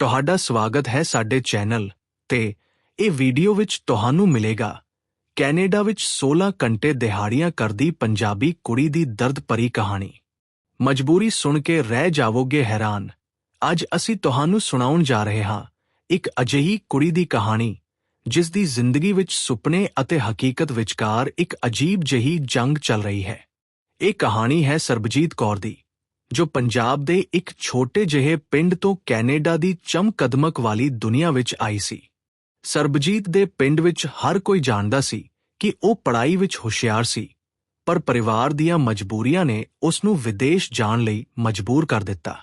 ਤੁਹਾਡਾ ਸਵਾਗਤ ਹੈ ਸਾਡੇ ਚੈਨਲ ਤੇ ਇਹ ਵੀਡੀਓ ਵਿੱਚ ਤੁਹਾਨੂੰ ਮਿਲੇਗਾ। ਕੈਨੇਡਾ ਵਿੱਚ 16 ਘੰਟੇ ਦਿਹਾੜੀਆਂ ਕਰਦੀ ਪੰਜਾਬੀ ਕੁੜੀ ਦੀ ਦਰਦ ਭਰੀ ਕਹਾਣੀ। ਮਜਬੂਰੀ ਸੁਣ ਕੇ ਰਹਿ ਜਾਵੋਗੇ ਹੈਰਾਨ। ਅੱਜ ਅਸੀਂ ਤੁਹਾਨੂੰ ਸੁਣਾਉਣ ਜਾ ਰਹੇ ਹਾਂ ਇੱਕ ਅਜਿਹੀ ਕੁੜੀ ਦੀ ਕਹਾਣੀ, ਜਿਸ ਦੀ ਜ਼ਿੰਦਗੀ ਵਿੱਚ ਸੁਪਨੇ ਅਤੇ ਹਕੀਕਤ ਵਿਚਕਾਰ ਇੱਕ ਅਜੀਬ ਜਿਹੀ ਜੰਗ ਚੱਲ ਰਹੀ ਹੈ। ਇਹ ਕਹਾਣੀ ਹੈ ਸਰਬਜੀਤ ਕੌਰ ਦੀ। ਜੋ ਪੰਜਾਬ ਦੇ ਇੱਕ ਛੋਟੇ ਜਿਹੇ ਪਿੰਡ ਤੋਂ ਕੈਨੇਡਾ ਦੀ ਚਮਕਦਮਕ ਵਾਲੀ ਦੁਨੀਆ ਵਿੱਚ ਆਈ ਸੀ। ਸਰਬਜੀਤ ਦੇ ਪਿੰਡ ਵਿੱਚ ਹਰ ਕੋਈ ਜਾਣਦਾ ਸੀ ਕਿ ਉਹ ਪੜ੍ਹਾਈ ਵਿੱਚ ਹੁਸ਼ਿਆਰ ਸੀ, ਪਰ ਪਰਿਵਾਰ ਦੀਆਂ ਮਜਬੂਰੀਆਂ ਨੇ ਉਸ ਨੂੰ ਵਿਦੇਸ਼ ਜਾਣ ਲਈ ਮਜਬੂਰ ਕਰ ਦਿੱਤਾ।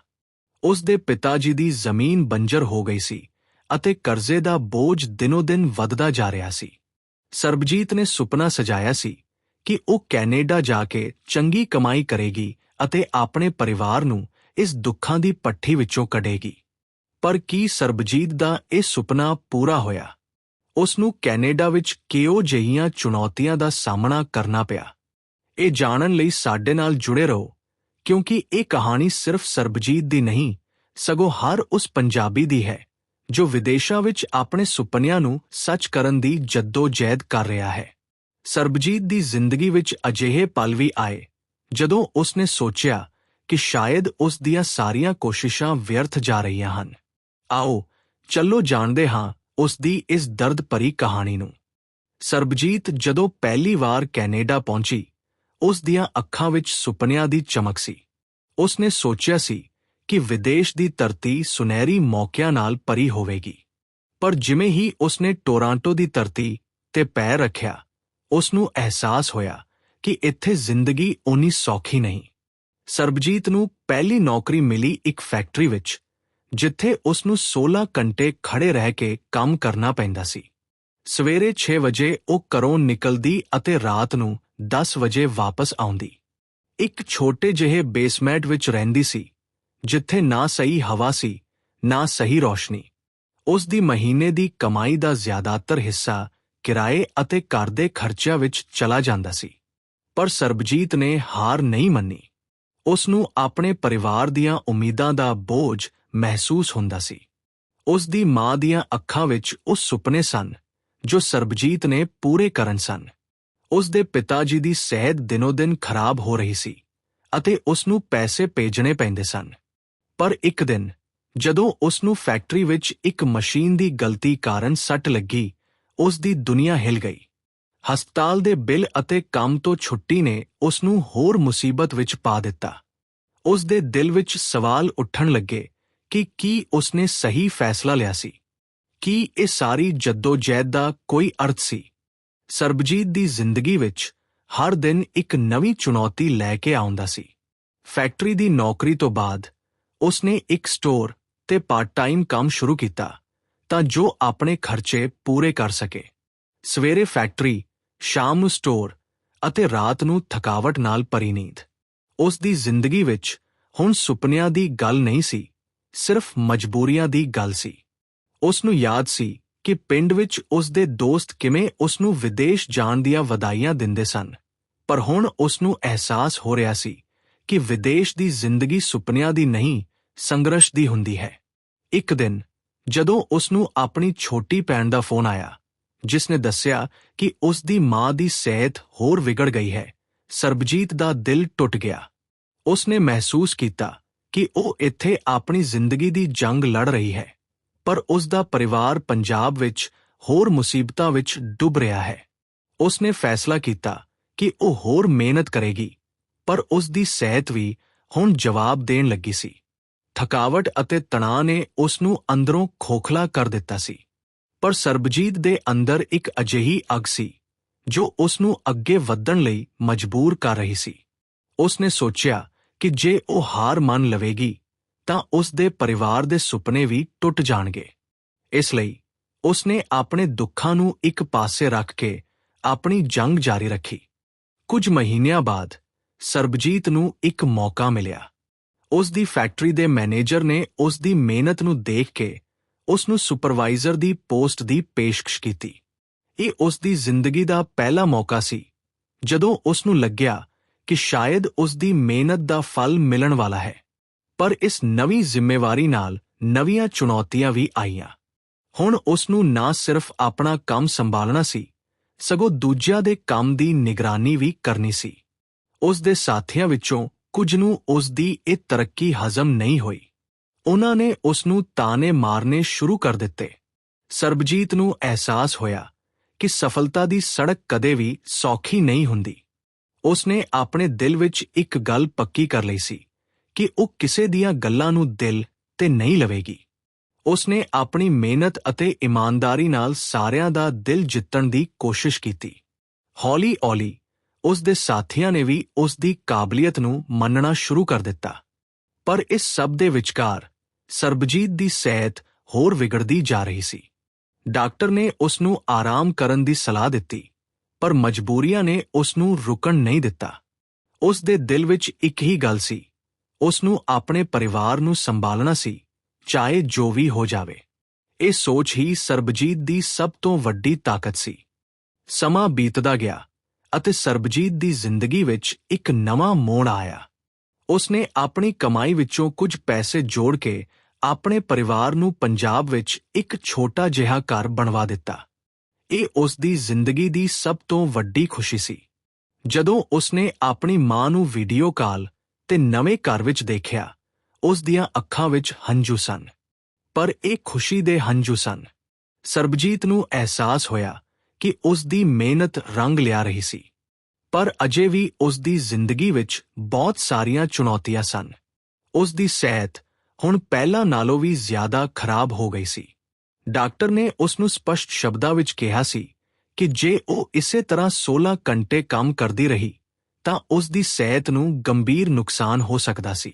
ਉਸ ਦੇ ਪਿਤਾ ਜੀ ਦੀ ਜ਼ਮੀਨ ਬੰਜਰ ਹੋ ਗਈ ਸੀ ਅਤੇ ਕਰਜ਼ੇ ਦਾ ਬੋਝ ਦਿਨੋ-ਦਿਨ ਵੱਧਦਾ ਜਾ ਰਿਹਾ ਸੀ। ਸਰਬਜੀਤ ਨੇ ਸੁਪਨਾ ਸਜਾਇਆ ਸੀ ਕਿ ਉਹ ਕੈਨੇਡਾ ਜਾ ਕੇ ਚੰਗੀ ਕਮਾਈ ਕਰੇਗੀ ਅਤੇ ਆਪਣੇ ਪਰਿਵਾਰ ਨੂੰ ਇਸ ਦੁੱਖਾਂ ਦੀ ਪੱਠੀ ਵਿੱਚੋਂ ਕੱਢੇਗੀ। ਪਰ ਕੀ ਸਰਬਜੀਤ ਦਾ ਇਹ ਸੁਪਨਾ ਪੂਰਾ ਹੋਇਆ? ਉਸ ਨੂੰ ਕੈਨੇਡਾ ਵਿੱਚ ਕਿਉਂ ਜਿਹੀਆਂ ਚੁਣੌਤੀਆਂ ਦਾ ਸਾਹਮਣਾ ਕਰਨਾ ਪਿਆ? ਇਹ ਜਾਣਨ ਲਈ ਸਾਡੇ ਨਾਲ ਜੁੜੇ ਰਹੋ, ਕਿਉਂਕਿ ਇਹ ਕਹਾਣੀ ਸਿਰਫ ਸਰਬਜੀਤ ਦੀ ਨਹੀਂ, ਸਗੋਂ ਹਰ ਉਸ ਪੰਜਾਬੀ ਦੀ ਹੈ, ਜੋ ਵਿਦੇਸ਼ਾਂ ਵਿੱਚ ਆਪਣੇ ਸੁਪਨਿਆਂ ਨੂੰ ਸੱਚ ਕਰਨ ਦੀ ਜੱਦੋ-ਜਹਿਦ ਕਰ ਰਿਹਾ ਹੈ। ਸਰਬਜੀਤ ਦੀ ਜ਼ਿੰਦਗੀ ਵਿੱਚ ਅਜਿਹੇ ਪਲ ਵੀ ਆਏ। ਜਦੋਂ ਉਸ ਨੇ ਸੋਚਿਆ ਕਿ ਸ਼ਾਇਦ ਉਸ ਦੀਆਂ ਸਾਰੀਆਂ ਕੋਸ਼ਿਸ਼ਾਂ ਵਿਅਰਥ ਜਾ ਰਹੀਆਂ ਹਨ, ਆਓ ਚੱਲੋ ਜਾਣਦੇ ਹਾਂ ਉਸ ਦੀ ਇਸ ਦਰਦ ਭਰੀ ਕਹਾਣੀ ਨੂੰ। ਸਰਬਜੀਤ ਜਦੋਂ ਪਹਿਲੀ ਵਾਰ ਕੈਨੇਡਾ ਪਹੁੰਚੀ, ਉਸ ਦੀਆਂ ਅੱਖਾਂ ਵਿੱਚ ਸੁਪਨਿਆਂ ਦੀ ਚਮਕ ਸੀ। ਉਸ ਨੇ ਸੋਚਿਆ ਸੀ ਕਿ ਵਿਦੇਸ਼ ਦੀ ਧਰਤੀ ਸੁਨਹਿਰੀ ਮੌਕਿਆਂ ਨਾਲ ਭਰੀ ਹੋਵੇਗੀ। ਪਰ ਜਿਵੇਂ ਹੀ ਉਸ ਨੇ ਟੋਰਾਂਟੋ ਦੀ ਧਰਤੀ ਤੇ ਪੈਰ ਰੱਖਿਆ ਉਸ ਨੂੰ ਅਹਿਸਾਸ ਹੋਇਆ ਕਿ ਇੱਥੇ ਜ਼ਿੰਦਗੀ ਓਨੀ ਸੌਖੀ ਨਹੀਂ। ਸਰਬਜੀਤ ਨੂੰ ਪਹਿਲੀ ਨੌਕਰੀ ਮਿਲੀ ਇੱਕ ਫੈਕਟਰੀ ਵਿੱਚ, ਜਿੱਥੇ ਉਸ ਨੂੰ 16 ਘੰਟੇ ਖੜੇ ਰਹਿ ਕੇ ਕੰਮ ਕਰਨਾ ਪੈਂਦਾ ਸੀ। ਸਵੇਰੇ 6 ਵਜੇ ਉਹ ਘਰੋਂ ਨਿਕਲਦੀ ਅਤੇ ਰਾਤ ਨੂੰ 10 ਵਜੇ ਵਾਪਸ ਆਉਂਦੀ। ਇੱਕ ਛੋਟੇ ਜਿਹੇ ਬੇਸਮੈਂਟ ਵਿੱਚ ਰਹਿੰਦੀ ਸੀ, ਜਿੱਥੇ ਨਾ ਸਹੀ ਹਵਾ ਸੀ, ਨਾ ਸਹੀ ਰੋਸ਼ਨੀ। ਉਸ ਦੀ ਮਹੀਨੇ ਦੀ ਕਮਾਈ ਦਾ ਜ਼ਿਆਦਾਤਰ ਹਿੱਸਾ ਕਿਰਾਏ ਅਤੇ ਘਰ ਦੇ ਖਰਚਿਆਂ ਵਿੱਚ ਚਲਾ ਜਾਂਦਾ ਸੀ। ਪਰ ਸਰਬਜੀਤ ਨੇ ਹਾਰ ਨਹੀਂ ਮੰਨੀ। ਉਸ ਨੂੰ ਆਪਣੇ ਪਰਿਵਾਰ ਦੀਆਂ ਉਮੀਦਾਂ ਦਾ ਬੋਝ ਮਹਿਸੂਸ ਹੁੰਦਾ ਸੀ। ਉਸ ਦੀ ਮਾਂ ਦੀਆਂ ਅੱਖਾਂ ਵਿੱਚ ਉਸ ਸੁਪਨੇ ਸਨ, ਜੋ ਸਰਬਜੀਤ ਨੇ ਪੂਰੇ ਕਰਨ ਸਨ। ਉਸ ਦੇ ਪਿਤਾ ਜੀ ਦੀ ਸਿਹਤ ਦਿਨੋ-ਦਿਨ ਖਰਾਬ ਹੋ ਰਹੀ ਸੀ ਅਤੇ ਉਸ ਨੂੰ ਪੈਸੇ ਭੇਜਣੇ ਪੈਂਦੇ ਸਨ। ਪਰ ਇੱਕ ਦਿਨ, ਜਦੋਂ ਉਸ ਨੂੰ ਫੈਕਟਰੀ ਵਿੱਚ ਇੱਕ ਮਸ਼ੀਨ ਦੀ ਗਲਤੀ ਕਾਰਨ ਸੱਟ ਲੱਗੀ ਉਸ ਦੀ ਦੁਨੀਆ ਹਿਲ ਗਈ। ਹਸਪਤਾਲ ਦੇ ਬਿੱਲ ਅਤੇ ਕੰਮ ਤੋਂ ਛੁੱਟੀ ਨੇ ਉਸ ਨੂੰ ਹੋਰ ਮੁਸੀਬਤ ਵਿੱਚ ਪਾ ਦਿੱਤਾ। ਉਸ ਦੇ ਦਿਲ ਵਿੱਚ ਸਵਾਲ ਉੱਠਣ ਲੱਗੇ ਕਿ ਕੀ ਉਸ ਨੇ ਸਹੀ ਫੈਸਲਾ ਲਿਆ ਸੀ? ਕੀ ਇਹ ਸਾਰੀ ਜੱਦੋ-ਜਹਿਦ ਦਾ ਕੋਈ ਅਰਥ ਸੀ? ਸਰਬਜੀਤ ਦੀ ਜ਼ਿੰਦਗੀ ਵਿੱਚ ਹਰ ਦਿਨ ਇੱਕ ਨਵੀਂ ਚੁਣੌਤੀ ਲੈ ਕੇ ਆਉਂਦਾ ਸੀ। ਫੈਕਟਰੀ ਦੀ ਨੌਕਰੀ ਤੋਂ ਬਾਅਦ ਉਸ ਨੇ ਇੱਕ ਸਟੋਰ ਤੇ ਪਾਰਟ ਟਾਈਮ ਕੰਮ ਸ਼ੁਰੂ ਕੀਤਾ ਤਾਂ ਜੋ ਆਪਣੇ ਖਰਚੇ ਪੂਰੇ ਕਰ ਸਕੇ। ਸਵੇਰੇ ਫੈਕਟਰੀ ਸ਼ਾਮ ਨੂੰ ਸਟੋਰ ਅਤੇ ਰਾਤ ਨੂੰ ਥਕਾਵਟ ਨਾਲ ਭਰੀ ਨੀਂਦ। ਉਸ ਦੀ ਜ਼ਿੰਦਗੀ ਵਿੱਚ ਹੁਣ ਸੁਪਨਿਆਂ ਦੀ ਗੱਲ ਨਹੀਂ ਸੀ, ਸਿਰਫ ਮਜਬੂਰੀਆਂ ਦੀ ਗੱਲ ਸੀ। ਉਸ ਨੂੰ ਯਾਦ ਸੀ ਕਿ ਪਿੰਡ ਵਿੱਚ ਉਸ ਦੇ ਦੋਸਤ ਕਿਵੇਂ ਉਸ ਨੂੰ ਵਿਦੇਸ਼ ਜਾਣ ਦੀਆਂ ਵਧਾਈਆਂ ਦਿੰਦੇ ਸਨ, ਪਰ ਹੁਣ ਉਸ ਨੂੰ ਅਹਿਸਾਸ ਹੋ ਰਿਹਾ ਸੀ ਕਿ ਵਿਦੇਸ਼ ਦੀ ਜ਼ਿੰਦਗੀ ਸੁਪਨਿਆਂ ਦੀ ਨਹੀਂ, ਸੰਘਰਸ਼ ਦੀ ਹੁੰਦੀ ਹੈ। ਇੱਕ ਦਿਨ ਜਦੋਂ ਉਸ ਨੂੰ ਆਪਣੀ ਛੋਟੀ ਭੈਣ ਦਾ ਫੋਨ ਆਇਆ ਜਿਸ ਨੇ ਦੱਸਿਆ ਕਿ ਉਸ ਦੀ ਮਾਂ ਦੀ ਸਿਹਤ ਹੋਰ ਵਿਗੜ ਗਈ ਹੈ। ਸਰਬਜੀਤ ਦਾ ਦਿਲ ਟੁੱਟ ਗਿਆ। ਉਸ ਨੇ ਮਹਿਸੂਸ ਕੀਤਾ ਕਿ ਉਹ ਇੱਥੇ ਆਪਣੀ ਜ਼ਿੰਦਗੀ ਦੀ ਜੰਗ ਲੜ ਰਹੀ ਹੈ। ਪਰ ਉਸ ਦਾ ਪਰਿਵਾਰ ਪੰਜਾਬ ਵਿੱਚ ਹੋਰ ਮੁਸੀਬਤਾਂ ਵਿੱਚ ਡੁੱਬ ਰਿਹਾ ਹੈ। ਉਸ ਨੇ ਫੈਸਲਾ ਕੀਤਾ ਕਿ ਉਹ ਹੋਰ ਮਿਹਨਤ ਕਰੇਗੀ। ਪਰ ਉਸ ਦੀ ਸਿਹਤ ਵੀ ਹੁਣ ਜਵਾਬ ਦੇਣ ਲੱਗੀ ਸੀ। ਥਕਾਵਟ ਅਤੇ ਤਣਾਅ ਨੇ ਉਸ ਨੂੰ ਅੰਦਰੋਂ ਖੋਖਲਾ ਕਰ ਦਿੱਤਾ ਸੀ। ਪਰ ਸਰਬਜੀਤ ਦੇ ਅੰਦਰ ਇੱਕ ਅਜਿਹੀ ਅੱਗ ਸੀ, ਜੋ ਉਸ ਨੂੰ ਅੱਗੇ ਵਧਣ ਲਈ ਮਜਬੂਰ ਕਰ ਰਹੀ ਸੀ। ਉਸ ਨੇ ਸੋਚਿਆ ਕਿ ਜੇ ਉਹ ਹਾਰ ਮੰਨ ਲਵੇਗੀ, ਤਾਂ ਉਸ ਦੇ ਪਰਿਵਾਰ ਦੇ ਸੁਪਨੇ ਵੀ ਟੁੱਟ ਜਾਣਗੇ। ਇਸ ਲਈ ਉਸ ਨੇ ਆਪਣੇ ਦੁੱਖਾਂ ਨੂੰ ਇੱਕ ਪਾਸੇ ਰੱਖ ਕੇ ਆਪਣੀ ਜੰਗ ਜਾਰੀ ਰੱਖੀ। ਕੁਝ ਮਹੀਨਿਆਂ ਬਾਅਦ ਸਰਬਜੀਤ ਨੂੰ ਇੱਕ ਮੌਕਾ ਮਿਲਿਆ। ਉਸ ਦੀ ਫੈਕਟਰੀ ਦੇ ਮੈਨੇਜਰ ਨੇ ਉਸ ਦੀ ਮਿਹਨਤ ਨੂੰ ਦੇਖ ਕੇ ਉਸ ਨੂੰ ਸੁਪਰਵਾਈਜ਼ਰ ਦੀ ਪੋਸਟ ਦੀ ਪੇਸ਼ਕਸ਼ ਕੀਤੀ। ਇਹ ਉਸ ਦੀ ਜ਼ਿੰਦਗੀ ਦਾ ਪਹਿਲਾ ਮੌਕਾ ਸੀ, ਜਦੋਂ ਉਸ ਨੂੰ ਲੱਗਿਆ ਕਿ ਸ਼ਾਇਦ ਉਸ ਦੀ ਮਿਹਨਤ ਦਾ ਫਲ ਮਿਲਣ ਵਾਲਾ ਹੈ। ਪਰ ਇਸ ਨਵੀਂ ਜ਼ਿੰਮੇਵਾਰੀ ਨਾਲ ਨਵੀਆਂ ਚੁਣੌਤੀਆਂ ਵੀ ਆਈਆਂ। ਹੁਣ ਉਸ ਨੂੰ ਨਾ ਸਿਰਫ ਆਪਣਾ ਕੰਮ ਸੰਭਾਲਣਾ ਸੀ, ਸਗੋਂ ਦੂਜਿਆਂ ਦੇ ਕੰਮ ਦੀ ਨਿਗਰਾਨੀ ਵੀ ਕਰਨੀ ਸੀ। ਉਸ ਦੇ ਸਾਥੀਆਂ ਵਿੱਚੋਂ ਕੁਝ ਨੂੰ ਉਸ ਦੀ ਇਹ ਤਰੱਕੀ ਹਜ਼ਮ ਨਹੀਂ ਹੋਈ। ਉਹਨਾਂ ਨੇ ਉਸ ਨੂੰ ਤਾਨੇ ਮਾਰਨੇ ਸ਼ੁਰੂ ਕਰ ਦਿੱਤੇ। ਸਰਬਜੀਤ ਨੂੰ ਅਹਿਸਾਸ ਹੋਇਆ ਕਿ ਸਫਲਤਾ ਦੀ ਸੜਕ ਕਦੇ ਵੀ ਸੌਖੀ ਨਹੀਂ ਹੁੰਦੀ। ਉਸ ਨੇ ਆਪਣੇ ਦਿਲ ਵਿੱਚ ਇੱਕ ਗੱਲ ਪੱਕੀ ਕਰ ਲਈ ਸੀ ਕਿ ਉਹ ਕਿਸੇ ਦੀਆਂ ਗੱਲਾਂ ਨੂੰ ਦਿਲ ਤੇ ਨਹੀਂ ਲਵੇਗੀ। ਉਸ ਨੇ ਆਪਣੀ ਮਿਹਨਤ ਅਤੇ ਇਮਾਨਦਾਰੀ ਨਾਲ ਸਾਰਿਆਂ ਦਾ ਦਿਲ ਜਿੱਤਣ ਦੀ ਕੋਸ਼ਿਸ਼ ਕੀਤੀ। ਹੌਲੀ-ਹੌਲੀ ਉਸ ਦੇ ਸਾਥੀਆਂ ਨੇ ਵੀ ਉਸ ਦੀ ਕਾਬਲੀਅਤ ਨੂੰ ਮੰਨਣਾ ਸ਼ੁਰੂ ਕਰ ਦਿੱਤਾ। ਪਰ ਇਸ ਸਭ ਦੇ ਵਿਚਕਾਰ ਸਰਬਜੀਤ ਦੀ ਸਿਹਤ ਹੋਰ ਵਿਗੜਦੀ ਜਾ ਰਹੀ ਸੀ। ਡਾਕਟਰ ਨੇ ਉਸ ਨੂੰ ਆਰਾਮ ਕਰਨ ਦੀ ਸਲਾਹ ਦਿੱਤੀ, ਪਰ ਮਜਬੂਰੀਆਂ ਨੇ ਉਸ ਨੂੰ ਰੁਕਣ ਨਹੀਂ ਦਿੱਤਾ। ਉਸ ਦੇ ਦਿਲ ਵਿੱਚ ਇੱਕ ਹੀ ਗੱਲ ਸੀ ਉਸ ਨੂੰ ਆਪਣੇ ਪਰਿਵਾਰ ਨੂੰ ਸੰਭਾਲਣਾ ਸੀ, ਚਾਹੇ ਜੋ ਵੀ ਹੋ ਜਾਵੇ। ਇਹ ਸੋਚ ਹੀ ਸਰਬਜੀਤ ਦੀ ਸਭ ਤੋਂ ਵੱਡੀ ਤਾਕਤ ਸੀ। ਸਮਾਂ ਬੀਤਦਾ ਗਿਆ ਅਤੇ ਸਰਬਜੀਤ ਦੀ ਜ਼ਿੰਦਗੀ ਵਿੱਚ ਇੱਕ ਨਵਾਂ ਮੋੜ ਆਇਆ। ਉਸਨੇ ਆਪਣੀ ਕਮਾਈ ਵਿੱਚੋਂ ਕੁਝ ਪੈਸੇ ਜੋੜ ਕੇ ਆਪਣੇ ਪਰਿਵਾਰ ਨੂੰ ਪੰਜਾਬ ਵਿੱਚ ਇੱਕ ਛੋਟਾ ਜਿਹਾ ਘਰ ਬਣਵਾ ਦਿੱਤਾ। ਇਹ ਉਸ ਦੀ ਜ਼ਿੰਦਗੀ ਦੀ ਸਭ ਤੋਂ ਵੱਡੀ ਖੁਸ਼ੀ ਸੀ। ਜਦੋਂ ਉਸਨੇ ਆਪਣੀ ਮਾਂ ਨੂੰ ਵੀਡੀਓ ਕਾਲ ਤੇ ਨਵੇਂ ਘਰ ਵਿੱਚ ਦੇਖਿਆ ਉਸ ਦੀਆਂ ਅੱਖਾਂ ਵਿੱਚ ਹੰਝੂ ਸਨ। ਪਰ ਇਹ ਖੁਸ਼ੀ ਦੇ ਹੰਝੂ ਸਨ। ਸਰਬਜੀਤ ਨੂੰ ਅਹਿਸਾਸ ਹੋਇਆ ਕਿ ਉਸ ਦੀ ਮਿਹਨਤ ਰੰਗ ਲਿਆ ਰਹੀ ਸੀ। ਪਰ ਅਜੇ ਵੀ ਉਸ ਦੀ ਜ਼ਿੰਦਗੀ ਵਿੱਚ ਬਹੁਤ ਸਾਰੀਆਂ ਚੁਣੌਤੀਆਂ ਸਨ। ਉਸ ਦੀ ਸਿਹਤ ਹੁਣ ਪਹਿਲਾਂ ਨਾਲੋਂ ਵੀ ਜ਼ਿਆਦਾ ਖਰਾਬ ਹੋ ਗਈ ਸੀ। ਡਾਕਟਰ ਨੇ ਉਸ ਨੂੰ ਸਪਸ਼ਟ ਸ਼ਬਦਾਂ ਵਿੱਚ ਕਿਹਾ ਸੀ ਕਿ ਜੇ ਉਹ ਇਸੇ ਤਰ੍ਹਾਂ 16 ਘੰਟੇ ਕੰਮ ਕਰਦੀ ਰਹੀ, ਤਾਂ ਉਸ ਦੀ ਸਿਹਤ ਨੂੰ ਗੰਭੀਰ ਨੁਕਸਾਨ ਹੋ ਸਕਦਾ ਸੀ।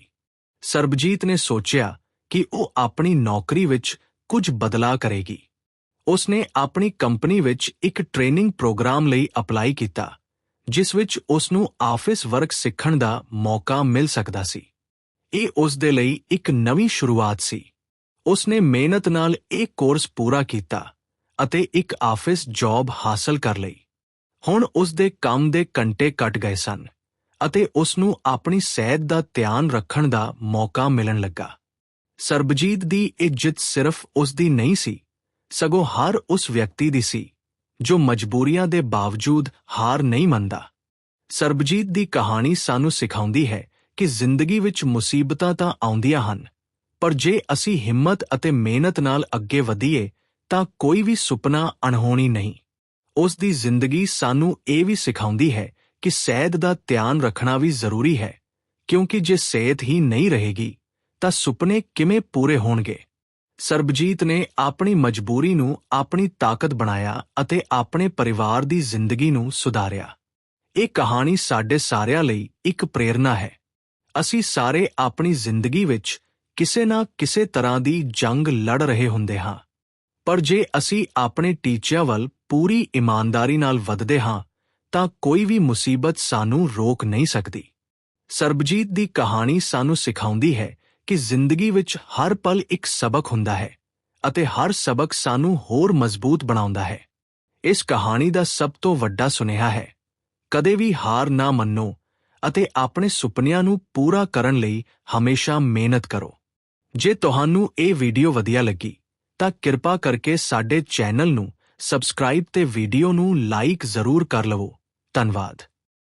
ਸਰਬਜੀਤ ਨੇ ਸੋਚਿਆ ਕਿ ਉਹ ਆਪਣੀ ਨੌਕਰੀ ਵਿੱਚ ਕੁਝ ਬਦਲਾਅ ਕਰੇਗੀ। ਉਸ ਨੇ ਆਪਣੀ ਕੰਪਨੀ ਵਿੱਚ ਇੱਕ ਟ੍ਰੇਨਿੰਗ ਪ੍ਰੋਗਰਾਮ ਲਈ ਅਪਲਾਈ ਕੀਤਾ ਜਿਸ ਵਿੱਚ ਉਸ ਨੂੰ ਆਫਿਸ ਵਰਕ ਸਿੱਖਣ ਦਾ ਮੌਕਾ ਮਿਲ ਸਕਦਾ ਸੀ। ਇਹ ਉਸ ਦੇ ਲਈ ਇੱਕ ਨਵੀਂ ਸ਼ੁਰੂਆਤ ਸੀ। ਉਸ ਨੇ ਮਿਹਨਤ ਨਾਲ ਇਹ ਕੋਰਸ ਪੂਰਾ ਕੀਤਾ ਅਤੇ ਇੱਕ ਆਫਿਸ ਜੌਬ ਹਾਸਲ ਕਰ ਲਈ। ਹੁਣ ਉਸ ਦੇ ਕੰਮ ਦੇ ਘੰਟੇ ਕੱਟ ਗਏ ਸਨ ਅਤੇ ਉਸ ਨੂੰ ਆਪਣੀ ਸਿਹਤ ਦਾ ਧਿਆਨ ਰੱਖਣ ਦਾ ਮੌਕਾ ਮਿਲਣ ਲੱਗਾ। ਸਰਬਜੀਤ ਦੀ ਇਹ ਜਿੱਤ ਸਿਰਫ ਉਸ ਦੀ ਨਹੀਂ ਸੀ, ਸਗੋਂ ਹਰ ਉਸ ਵਿਅਕਤੀ ਦੀ ਸੀ। ਜੋ ਮਜਬੂਰੀਆਂ ਦੇ ਬਾਵਜੂਦ ਹਾਰ ਨਹੀਂ ਮੰਨਦਾ। ਸਰਬਜੀਤ ਦੀ ਕਹਾਣੀ ਸਾਨੂੰ ਸਿਖਾਉਂਦੀ ਹੈ ਕਿ ਜ਼ਿੰਦਗੀ ਵਿੱਚ ਮੁਸੀਬਤਾਂ ਤਾਂ ਆਉਂਦੀਆਂ ਹਨ, ਪਰ ਜੇ ਅਸੀਂ ਹਿੰਮਤ ਅਤੇ ਮਿਹਨਤ ਨਾਲ ਅੱਗੇ ਵਧੀਏ, ਤਾਂ ਕੋਈ ਵੀ ਸੁਪਨਾ ਅਣਹੋਣੀ ਨਹੀਂ। ਉਸ ਦੀ ਜ਼ਿੰਦਗੀ ਸਾਨੂੰ ਇਹ ਵੀ ਸਿਖਾਉਂਦੀ ਹੈ ਕਿ ਸਿਹਤ ਦਾ ਧਿਆਨ ਰੱਖਣਾ ਵੀ ਜ਼ਰੂਰੀ ਹੈ, ਕਿਉਂਕਿ ਜੇ ਸਿਹਤ ਹੀ ਨਹੀਂ ਰਹੇਗੀ, ਤਾਂ ਸੁਪਨੇ ਕਿਵੇਂ ਪੂਰੇ ਹੋਣਗੇ? ਸਰਬਜੀਤ ਨੇ ਆਪਣੀ ਮਜਬੂਰੀ ਨੂੰ ਆਪਣੀ ਤਾਕਤ ਬਣਾਇਆ ਅਤੇ ਆਪਣੇ ਪਰਿਵਾਰ ਦੀ ਜ਼ਿੰਦਗੀ ਨੂੰ ਸੁਧਾਰਿਆ। ਇਹ ਕਹਾਣੀ ਸਾਡੇ ਸਾਰਿਆਂ ਲਈ ਇੱਕ ਪ੍ਰੇਰਣਾ ਹੈ। ਅਸੀਂ ਸਾਰੇ ਆਪਣੀ ਜ਼ਿੰਦਗੀ ਵਿੱਚ ਕਿਸੇ ਨਾ ਕਿਸੇ ਤਰ੍ਹਾਂ ਦੀ ਜੰਗ ਲੜ ਰਹੇ ਹੁੰਦੇ ਹਾਂ। ਪਰ ਜੇ ਅਸੀਂ ਆਪਣੇ ਟੀਚਿਆਂ ਵੱਲ ਪੂਰੀ ਇਮਾਨਦਾਰੀ ਨਾਲ ਵਧਦੇ ਹਾਂ, ਤਾਂ ਕੋਈ ਵੀ ਮੁਸੀਬਤ ਸਾਨੂੰ ਰੋਕ ਨਹੀਂ ਸਕਦੀ। ਸਰਬਜੀਤ ਦੀ ਕਹਾਣੀ ਸਾਨੂੰ ਸਿਖਾਉਂਦੀ ਹੈ ਕਿ ਜ਼ਿੰਦਗੀ ਵਿੱਚ ਹਰ ਪਲ ਇੱਕ ਸਬਕ ਹੁੰਦਾ ਹੈ ਅਤੇ ਹਰ ਸਬਕ ਸਾਨੂੰ ਹੋਰ ਮਜ਼ਬੂਤ ਬਣਾਉਂਦਾ ਹੈ। ਇਸ ਕਹਾਣੀ ਦਾ ਸਭ ਤੋਂ ਵੱਡਾ ਸੁਨੇਹਾ ਹੈ, ਕਦੇ ਵੀ ਹਾਰ ਨਾ ਮੰਨੋ ਅਤੇ ਆਪਣੇ ਸੁਪਨਿਆਂ ਨੂੰ ਪੂਰਾ ਕਰਨ ਲਈ ਹਮੇਸ਼ਾ ਮਿਹਨਤ ਕਰੋ। ਜੇ ਤੁਹਾਨੂੰ ਇਹ ਵੀਡੀਓ ਵਧੀਆ ਲੱਗੀ, ਤਾਂ ਕਿਰਪਾ ਕਰਕੇ ਸਾਡੇ ਚੈਨਲ ਨੂੰ ਸਬਸਕ੍ਰਾਈਬ ਤੇ ਵੀਡੀਓ ਨੂੰ ਲਾਈਕ ਜ਼ਰੂਰ ਕਰ ਲਵੋ। ਧੰਨਵਾਦ।